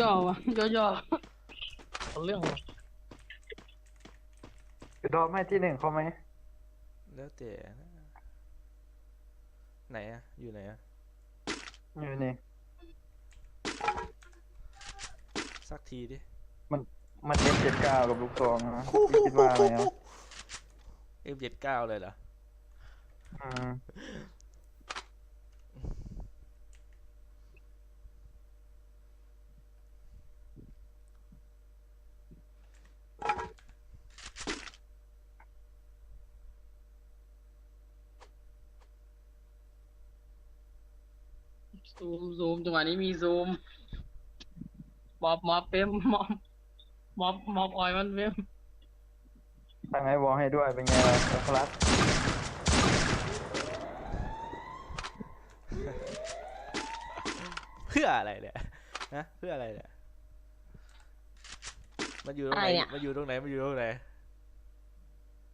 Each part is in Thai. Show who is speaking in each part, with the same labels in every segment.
Speaker 1: ย่อๆว่ะย่อๆเอาเรื่องวะ
Speaker 2: ดอปให้ที่หนึ่งเขาไหม
Speaker 3: แล้วแต่นะไหนอะอยู่ไหนอะ
Speaker 2: อยู่นี่
Speaker 3: สักทีดิ
Speaker 2: มันมันเจ็ดเจ็ดเก้ากับลูกซองนะพี่คิดว่าอะไรอะ
Speaker 3: เอ็มเจ็ดเก้าเลยเหรอ
Speaker 2: อืม
Speaker 1: ซูมซูมจังหวะนี้มีซูมมอบมอบเฟมมอบมอบมอบออยมันเฟม
Speaker 2: ตั้งไอ้วอลให้ด้วยเป็นไงล่ะโอคลัส
Speaker 3: เพื่ออะไรเนี่ยนะเพื่ออะไรเนี่ยมันอยู่ตรงไหน
Speaker 4: อะไรเนี่ย
Speaker 3: มันอยู่ตรงไหนมันอยู่ตรงไหน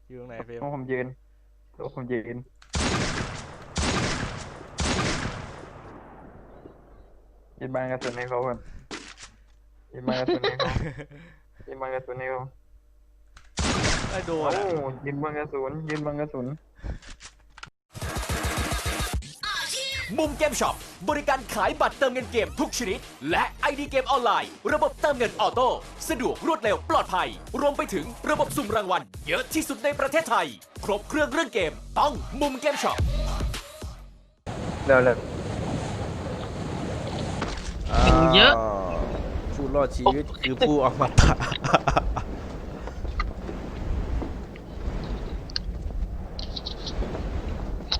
Speaker 3: อยู่ตรงไหนเฟรม
Speaker 2: ตัวผมยืนตัวผมยืน ยินบางกระสุนให้เขาเพื่อนยินบางกระสุนให้เขายินบางกระสุนให้เขา
Speaker 3: ไอ้โดน
Speaker 2: โอ้
Speaker 3: อะ
Speaker 2: ยินบางกระสุนยินบางกระสุน
Speaker 5: มุมเกมช็อป บริการขายบัตรเติมเงินเกมทุกชนิด และ ID เกมออนไลน์ ระบบเติมเงินออโต้สะดวกรวดเร็วปลอดภัย รวมไปถึงระบบสุ่มรางวัล เยอะที่สุดในประเทศไทย ครบเครื่องเรื่องเกม ต้องมุมเกมช็อป
Speaker 2: เร็วเร็ว
Speaker 1: เยอะา
Speaker 3: วผู้รอดชีวิตคือผู้อมตะ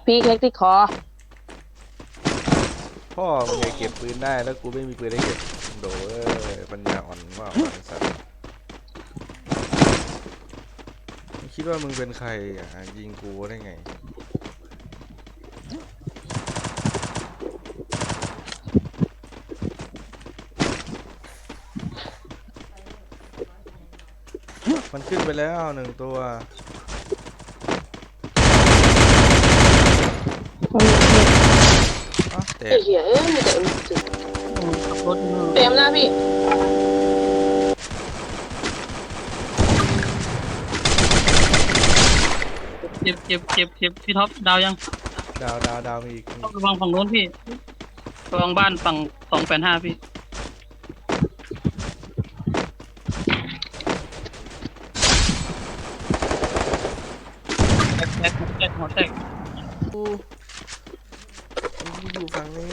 Speaker 4: พี่เล็กที่คอ
Speaker 3: พ่อมึงไงเก็บปืนได้แล้วกูไม่มีปืนได้เก็บโดเอ้ยปัญญาอ่อนมากไอ้สัตว์มึงคิดว่ามึงเป็นใครอะยิงกูได้ไง ขึ้นไปแล้วหนึ่งตัวอ้าวแต่
Speaker 4: ไอ้เหี้ยเอ้ยมีแต่อึดถึง
Speaker 1: ขับรถมือ
Speaker 4: เตรียมหน้าพี่
Speaker 1: เจ็บเจ็บเจ็บเจ็บพี่ท็อปดาวยัง
Speaker 3: ดาวดาวดาวมีอีก
Speaker 1: ต้องระวังฝั่งโน้นพี่ระวังบ้านฝั่งสองแปดห้าพี่แตกแตกแตก หัวแตก
Speaker 3: กูกูอยู่ฝั่งนี้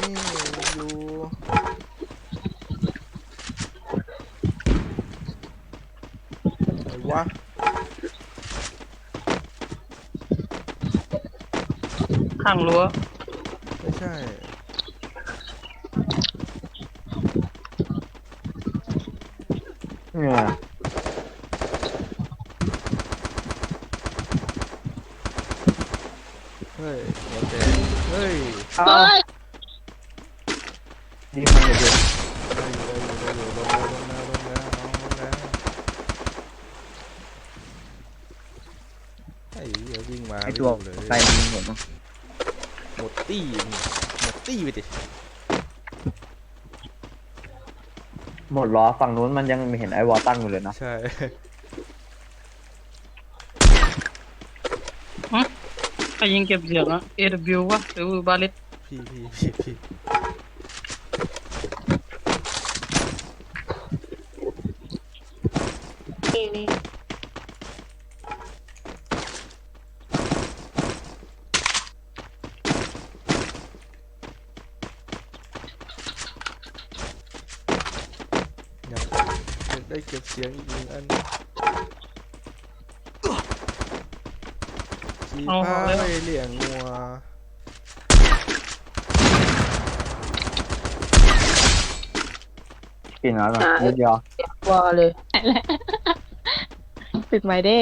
Speaker 3: อยู่ไหนวะ
Speaker 1: ข้างรั้ว
Speaker 3: ไม่ใช่
Speaker 2: เนี่ย
Speaker 3: เฮ้ยหัวแตกเฮ้ย
Speaker 2: เอา
Speaker 4: เฮ้ย
Speaker 2: ยิงมันอย่าเดือด
Speaker 3: ได้อยู่ได้อยู่ได้อยู่ลงแล้วลงแล้วลงแล้วน้องลงแล้วไอ้เหี้ยวิ่งมา
Speaker 6: ไอตัว
Speaker 3: ม่รู้เลย
Speaker 6: ไปมันยิงผมอะ
Speaker 3: หมดตี้นี่หมดตี้ไปดิ
Speaker 6: หมดล้อฝั่งนู้นมันยังไม่เห็นไอวอลตั้งอยู่เลยนะ
Speaker 3: ใช่
Speaker 1: ใค รยิงเก็บเสียงอะ AW วะหรือบาเลต
Speaker 3: พี่พี่พี่พี่
Speaker 4: นี่นี่
Speaker 3: อยากอยากได้เก็บเสียงอีกหนึ่งอัน ขี่พาไปเลี้ยงงัว
Speaker 6: กินแล้วเหรอนิดเดียว
Speaker 4: วอเลยปิดไม้เด้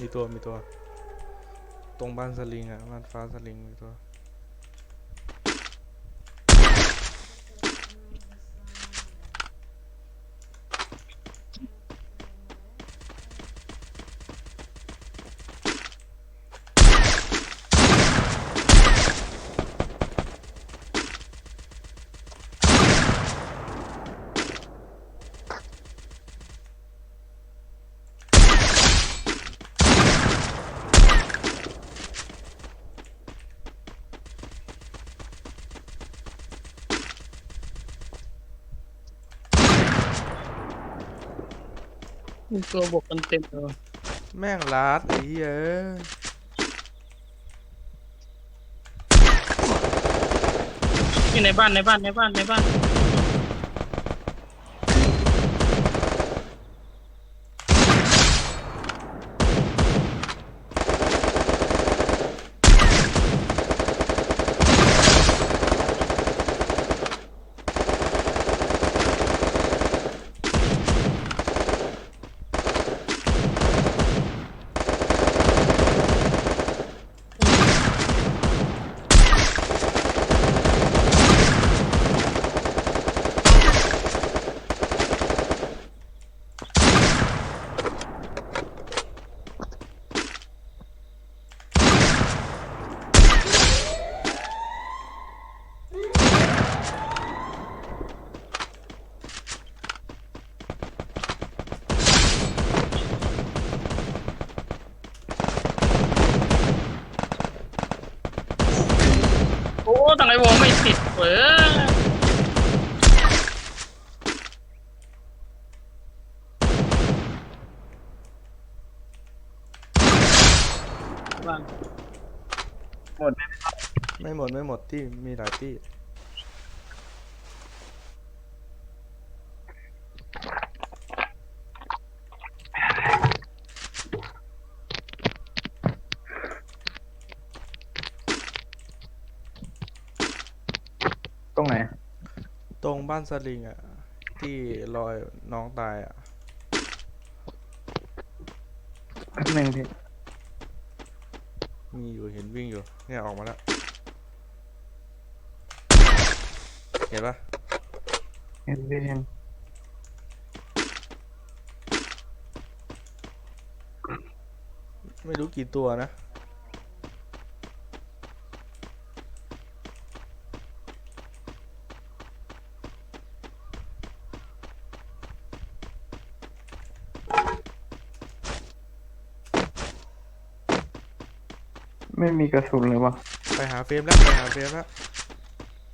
Speaker 3: มีตัวมีตัว ตรงบ้านสลิงอะบ้านฟ้าสลิงมีตัว
Speaker 1: มีตัวบวกกันเต็มเลย
Speaker 3: แม่งลาดไอ้เหี้ยเอ้ย
Speaker 1: อยู่ในบ้านในบ้านในบ้านในบ้าน โอ้ตังไอวอลไม่ติดเว้ยบ้าน
Speaker 2: หมดไหม
Speaker 3: ไม่หมดไม่หมดที่มีหลายที่
Speaker 2: ตรงไหน
Speaker 3: ตรงบ้านสลิงอะ ที่รอยน้องตายอะ
Speaker 2: แป๊บหนึงพี่
Speaker 3: มีอยู่เห็นวิ่งอยู่ เนี่ยออกมาแล้ว เห็นปะ
Speaker 2: เห็นพี่เห็น
Speaker 3: ไม่รู้กี่ตัวนะ
Speaker 2: ไม่มีกระสุนเลยวะ
Speaker 3: ไปหาเฟรมแล้วไปหาเฟรมแล้ว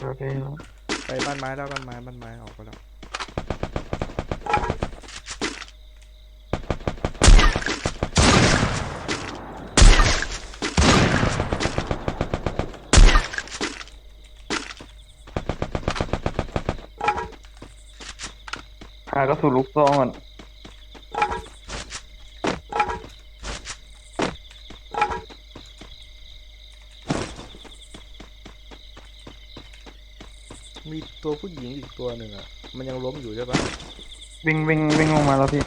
Speaker 2: โอเค
Speaker 3: ไปบ้านไม้แล้วบ้านไม้บ้านไม้ออกไปแล้ว
Speaker 2: หากระสุนลูกซองก่อน
Speaker 3: มีตัวผู้หญิงอีกตัวหนึ่งอะ มันยังล้มอยู่ใช่ปะ
Speaker 2: วิ่งวิ่งวิ่งลงมาแล้วพี่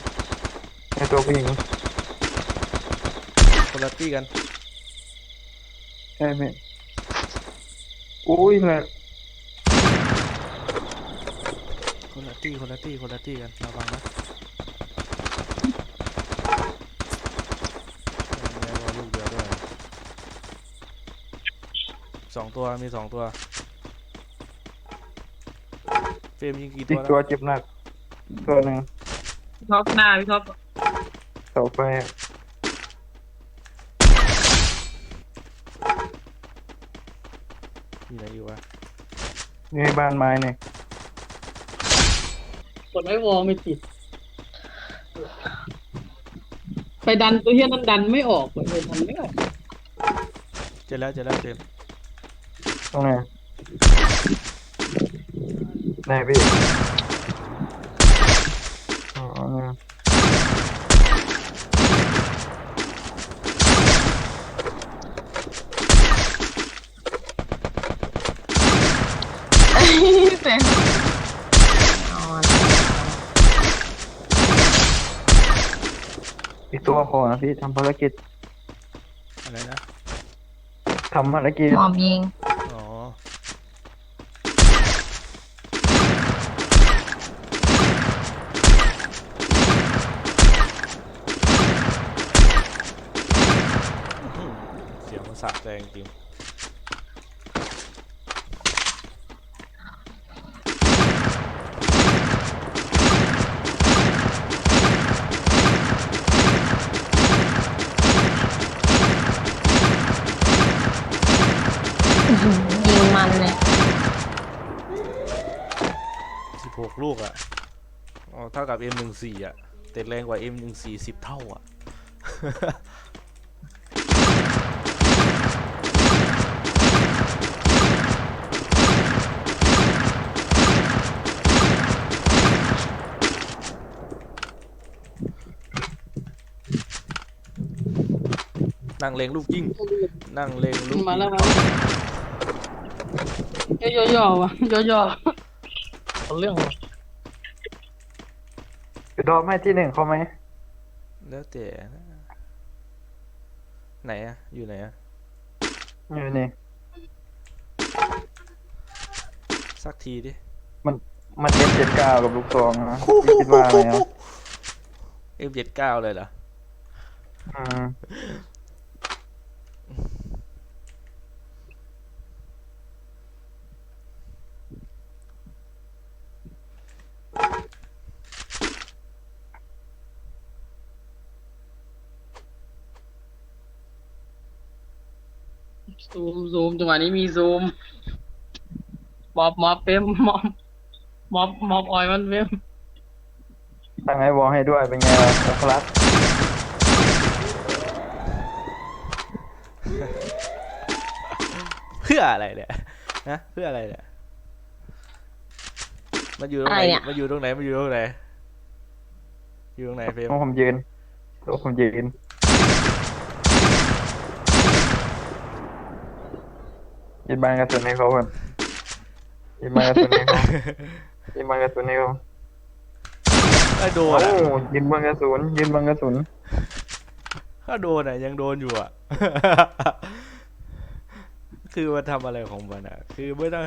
Speaker 2: ในตัวผู้หญิง
Speaker 3: คนละตี้กัน
Speaker 2: ใช่พี่อุ้ยแหลก
Speaker 3: คนละตี้คนละตี้คนละตี้กันระวังนะแม่งว่าลูกเดียวด้วยสองตัวมีสองตัว เฟรมยิงกี่
Speaker 2: อี
Speaker 3: ตัว
Speaker 2: ก
Speaker 3: แล้
Speaker 2: ตัว
Speaker 3: ว
Speaker 2: เจ็บหนัก ตัวหนึ่ง
Speaker 1: พี่ท็อปหน้าพี่ท็อป
Speaker 2: เสาไฟอะ
Speaker 3: มีอะไรอยู่วะ
Speaker 2: นี่บ้านไม้เนี่ย
Speaker 1: กดไอวอลไม่ติด ไปดันตัวเฮียนั้นดันไม่ออกเลยดันไม่ออก
Speaker 3: เจอแล้วเจอแล้วเฟรม
Speaker 2: ตรงไหน ไหนพี่อ๋อเนี่ย
Speaker 4: เสร็จ
Speaker 2: อีกตัวว่าขอนะพี่ทำภารกิจ
Speaker 3: อะไรนะ
Speaker 2: ทำภารกิจ
Speaker 4: หมอบยิง
Speaker 3: อ๋อ เสียงมันสะใจจริง
Speaker 4: ยิงมันเลย
Speaker 3: สิบหก ลูกอะอ๋อเท่ากับ M14 อะแต่แรงกว่า M14 สิบเท่าอะ นั่งเลงลูกยิงนั่งเลงลูกยิง
Speaker 1: มาแล้วมาย่อย่อๆวะย่อๆเอาเรื่องวะ
Speaker 2: จะ ดรอปให้ที่หนึ่งเขาไหม
Speaker 3: แล้วแต่นะไหนอะอยู่ไหนอะ
Speaker 2: อยู่นี่
Speaker 3: สักทีดิ
Speaker 2: มันมันเอ็มเจ็ดเก้ากับลูกซองนะพี่คิดว่าอะไรอะ
Speaker 3: M79 เลยเหรอ
Speaker 2: อืม
Speaker 1: ซูมซูมจังหวะนี้มีซูมมอบมอบเปมมอบมอบมอบออยมันเปม
Speaker 2: ตั้งไอ้วอลให้ด้วยเป็นไงล่ะโอคลัส
Speaker 3: เพื่ออะไรเนี่ยนะเพื่ออะไรเนี่ยมันอยู่ตรงไหน
Speaker 4: อะไรเนี่ย
Speaker 3: มันอยู่ตรงไหนมันอยู่ตรงไหนอยู่ตรงไหนเฟรม
Speaker 2: ตัวผมยืนตัวผมยืน ยิงบานกระสุนให้เขาก่อนยิงบานกระสุนให้เขายิงบานกระสุนให้เขา
Speaker 3: ถ้าโดน
Speaker 2: โอ้
Speaker 3: อะ
Speaker 2: ยิงบานกระสุนยิงบานกระสุน
Speaker 3: ถ้าโดนอะยังโดนอยู่อะ คือมันทำอะไรของมันอะคือไม่ต้อง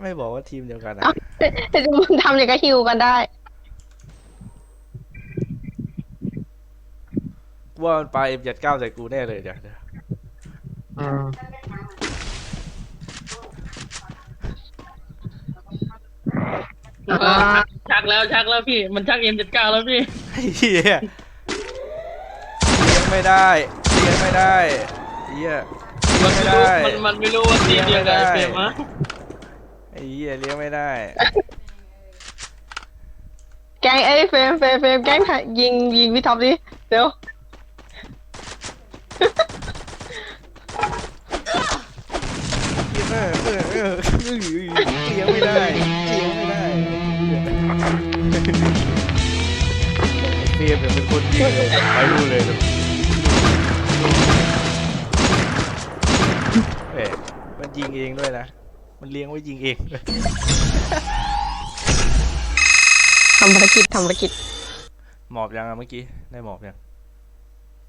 Speaker 3: ไม่บอกว่าทีมเดียวกันอะ
Speaker 4: มันทำอย่างกับฮิวกันได้
Speaker 3: ว่ามันปา M79 ใส่กูแน่เลยเดี๋ยวเดี๋ยว
Speaker 2: อืม
Speaker 4: อ่า
Speaker 1: ชักแล้วชักแล้วพี่ มันชักเอ็มเจ็ดเก้าแล้วพี่
Speaker 3: ไอ้เหี้ยเลี้ยงไม่ได้เลี้ยงไม่ได้ไอ้เหี้ย
Speaker 1: มันไม่รู้
Speaker 3: ไม่ได้
Speaker 1: มันมันไม่รู้ว่าทีมเดียวกันไอ้เปมอะ
Speaker 3: ไอ้เหี้ยเลี้ยงไม่ได้
Speaker 4: แกล้งเอ้ยเฟรมเฟรมเฟรมแกล้งถ่ายยิงยิงพี่ท็อปดิเดี๋ยว
Speaker 3: เออเออเออเลี้ยงไม่ได้เลี้ยงไม่ได้เฟรมเนี่ยเป็นคนยิงไปรู้เลยนะเอ๊ะมันยิงเองด้วยนะ มันเลี้ยงไว้ยิงเอง
Speaker 4: ทำภารกิจทำภารกิจ
Speaker 3: หมอบยังอะเมื่อกี้ ได้หมอบยัง